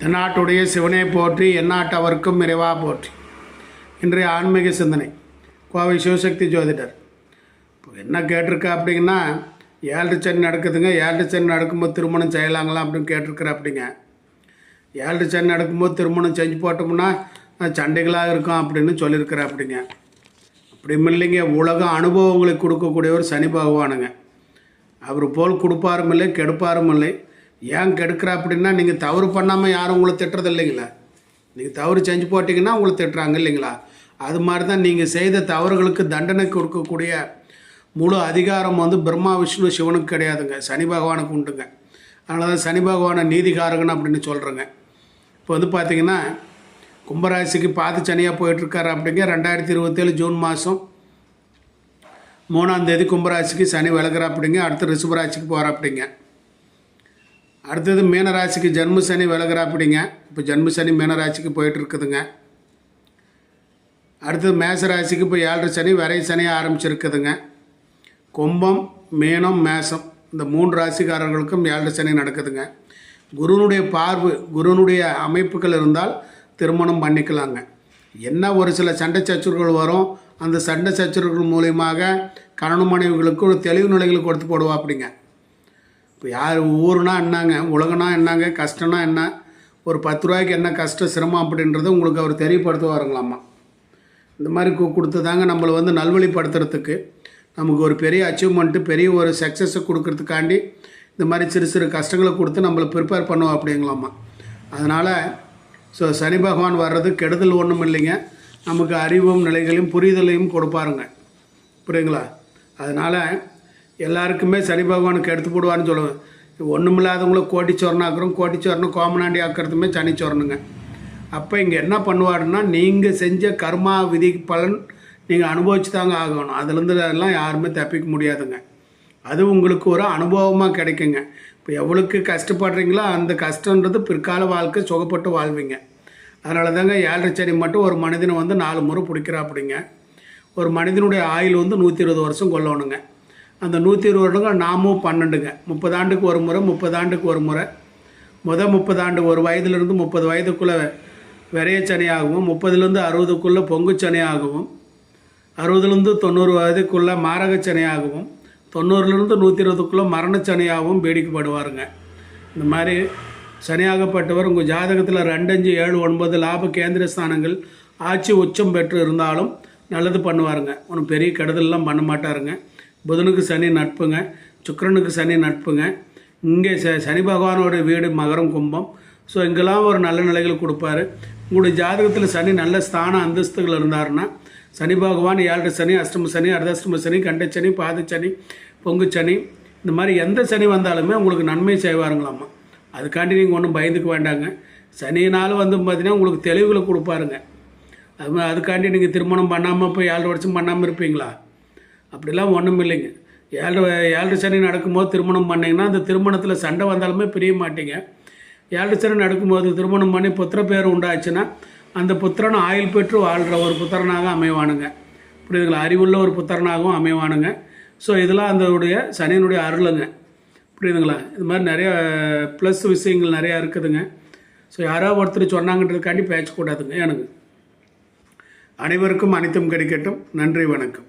தென்னாட்டுடைய சிவனை போற்றி எந்நாட்டவர்க்கும் நிறைவாக போற்றி. இன்றைய ஆன்மீக சிந்தனை. கோவை சிவசக்தி ஜோதிடர். இப்போ என்ன கேட்டிருக்கா அப்படிங்கன்னா ஏழு சனி நடக்குதுங்க. ஏழு சனி நடக்கும்போது திருமணம் செய்யலாங்களா அப்படின்னு கேட்டிருக்கிற அப்படிங்க. ஏழு சனி நடக்கும்போது திருமணம் செஞ்சு போட்டோம்னா சண்டைகளாக இருக்கும் அப்படின்னு சொல்லியிருக்கிற அப்படிங்க. அப்படியும் இல்லைங்க உலக அனுபவங்களை கொடுக்கக்கூடியவர் சனி பகவானுங்க. அவர் போல் கொடுப்பாரும் இல்லை கெடுப்பாரும் இல்லை. ஏன் கெடுக்கிற அப்படின்னா நீங்கள் தவறு பண்ணாமல் யாரும் உங்களை திட்டுறது இல்லைங்களா? நீங்கள் தவறு செஞ்சு போட்டிங்கன்னா உங்களை திட்டுறாங்க இல்லைங்களா? அது மாதிரி தான் நீங்கள் செய்த தவறுகளுக்கு தண்டனை கொடுக்கக்கூடிய முழு அதிகாரம் வந்து பிரம்மா விஷ்ணு சிவனுக்கு கிடையாதுங்க. சனி பகவானுக்கு உண்டுங்க. அதனால தான் சனி பகவானை நீதிகாரகன் அப்படின்னு சொல்கிறேங்க இப்போ வந்து பார்த்தீங்கன்னா கும்பராசிக்கு பார்த்து சனியாக போயிட்டுருக்காரு அப்படிங்க. ரெண்டாயிரத்தி இருபத்தேழு ஜூன் மாதம் மூணாம் தேதி கும்பராசிக்கு சனி விலகுறா அப்படிங்க அடுத்து ரிஷபராசிக்கு போகிறா அப்படிங்க அடுத்தது மீனராசிக்கு ஜென்ம சனி இப்போ ஜென்ம சனி மீனராசிக்கு போயிட்டு இருக்குதுங்க அடுத்தது மேசராசிக்கு இப்போ ஏழரை சனி விரை சனி ஆரம்பிச்சிருக்குதுங்க. கும்பம் மீனம் மேசம் இந்த மூன்று ராசிக்காரர்களுக்கும் ஏழரை சனி நடக்குதுங்க. குருனுடைய பார்வை குருனுடைய அமைப்புகள் இருந்தால் திருமணம் பண்ணிக்கலாங்க. என்ன ஒரு சில சண்டை சச்சுறுகள் வரும் அந்த சண்டை சச்சுறுகள் மூலியமாக கணவன் மனைவிகளுக்கு ஒரு தெளிவு நிலைகளை கொடுத்து போடுவா அப்படிங்க இப்போ யார் ஊருனா என்னங்க? உலகனா என்னங்க? கஷ்டம்னா என்ன? ஒரு பத்து ரூபாய்க்கு என்ன கஷ்டம் சிரமம் அப்படின்றத உங்களுக்கு அவர் தெரியப்படுத்துவாருங்களாம்மா. இந்த மாதிரி கொடுத்து தாங்க நம்மளை வந்து நல்வழிப்படுத்துறதுக்கு. நமக்கு ஒரு பெரிய அச்சீவ்மெண்ட்டு பெரிய ஒரு சக்ஸஸை கொடுக்கறதுக்காண்டி இந்த மாதிரி சிறு சிறு கஷ்டங்களை கொடுத்து நம்மளை ப்ரிப்பேர் பண்ணுவோம் அப்படிங்களாம்மா. அதனால் ஸோ சனி பகவான் வர்றது கெடுதல் ஒன்றும் இல்லைங்க. நமக்கு அறிவும் நிலைகளையும் புரிதலையும் கொடுப்பாருங்க. புரியுங்களா அதனால் எல்லாருக்குமே சனி பகவானுக்கு எடுத்து போடுவான்னு சொல்லுவேன். ஒன்றுமில்லாதவங்கள கோட்டிச்சோரனாக்குறோம் கோட்டிச்சோரனை கோமனாண்டி ஆக்கிறதுமே சனிச்சோரனுங்க அப்போ இங்கே என்ன பண்ணுவாருன்னா நீங்கள் செஞ்ச கர்மா விதி பலன் நீங்கள் அனுபவிச்சு தாங்க ஆகணும். அதுலேருந்து அதெல்லாம் யாருமே தப்பிக்க முடியாதுங்க. அது உங்களுக்கு ஒரு அனுபவமாக கிடைக்குங்க. இப்போ எவ்வளோக்கு கஷ்டப்படுறீங்களோ அந்த கஷ்டன்றது பிற்கால வாழ்க்கை சுகப்பட்டு வாழ்வீங்க. அதனால தாங்க ஏழரை சனி மட்டும் ஒரு மனிதனை வந்து நாலு முறை பிடிக்கிறா அப்படிங்க ஒரு மனிதனுடைய ஆயுள் வந்து நூற்றி இருபது வருஷம் கொல்லணுங்க அந்த நூற்றி இருபது வருடங்கள் நாமும் பன்னெண்டுங்க. முப்பது ஆண்டுக்கு ஒரு முறை முப்பது ஆண்டுக்கு ஒரு முறை. முதல் முப்பது ஆண்டு ஒரு வயதுலேருந்து முப்பது வயதுக்குள்ளே விரைய சனியாகவும் முப்பதுலேருந்து அறுபதுக்குள்ளே பொங்கு சனியாகவும் அறுபதுலேருந்து தொண்ணூறு வயதுக்குள்ளே மாரக சனியாகவும் தொண்ணூறுலேருந்து நூற்றி இருபதுக்குள்ளே மரணச்சனையாகவும் வேடிக்கைப்படுவாருங்க இந்த மாதிரி சனியாகப்பட்டவர் உங்கள் ஜாதகத்தில் ரெண்டஞ்சு ஏழு ஒன்பது லாப கேந்திர ஸ்தானங்கள் ஆட்சி உச்சம் பெற்று இருந்தாலும் நல்லது பண்ணுவாருங்க. ஒன்றும் பெரிய கெடுதல்லாம் பண்ண மாட்டாருங்க. புதனுக்கு சனி நட்புங்க சுக்கிரனுக்கு சனி நட்புங்க. இங்கே ச சனி பகவானோட வீடு மகரம் கும்பம். ஸோ இங்கெல்லாம் ஒரு நல்ல நிலைகள் கொடுப்பாரு. உங்களுடைய ஜாதகத்தில் சனி நல்ல ஸ்தான அந்தஸ்துகள் இருந்தாருன்னா சனி பகவான் ஏழரை சனி அஷ்டம சனி அர்த்தாஷ்டம சனி கண்டச்சனி பாதச்சனி பொங்கு சனி இந்த மாதிரி எந்த சனி வந்தாலுமே உங்களுக்கு நன்மை செய்வாருங்களாம்மா. அதுக்காண்டி நீங்கள் ஒன்றும் பயந்துக்க வேண்டாங்க. சனினாலும் வந்து பார்த்தீங்கன்னா உங்களுக்கு தெளிவுகளை கொடுப்பாருங்க. அது அதுக்காண்டி நீங்கள் திருமணம் பண்ணாமல் போய் ஏழரை வருஷம் பண்ணாமல் இருப்பீங்களா? அப்படிலாம் ஒன்றும் இல்லைங்க ஏழரை ஏழரை சனி நடக்கும்போது திருமணம் பண்ணிங்கன்னா அந்த திருமணத்தில் சண்டை வந்தாலுமே பிரிய மாட்டீங்க. ஏழரை சனி நடக்கும்போது திருமணம் பண்ணி புத்திர பேர் உண்டாச்சுன்னா அந்த புத்திரன் ஆயுள் பெற்று வாழ்கிற ஒரு புத்திரனாக அமைவானுங்க. புரியுதுங்களா? அறிவுள்ள ஒரு புத்திரனாகவும் அமைவானுங்க. ஸோ இதெல்லாம் அதனுடைய சனியினுடைய அருளுங்க. புரியுதுங்களா? இது மாதிரி நிறைய ப்ளஸ் விஷயங்கள் நிறையா இருக்குதுங்க. ஸோ யாரோ ஒருத்தர் சொன்னாங்கன்றதுக்காண்டி பேச்சக்கூடாதுங்க எனக்கு அனைவருக்கும் அனைத்தும் கிடைக்கட்டும். நன்றி வணக்கம்.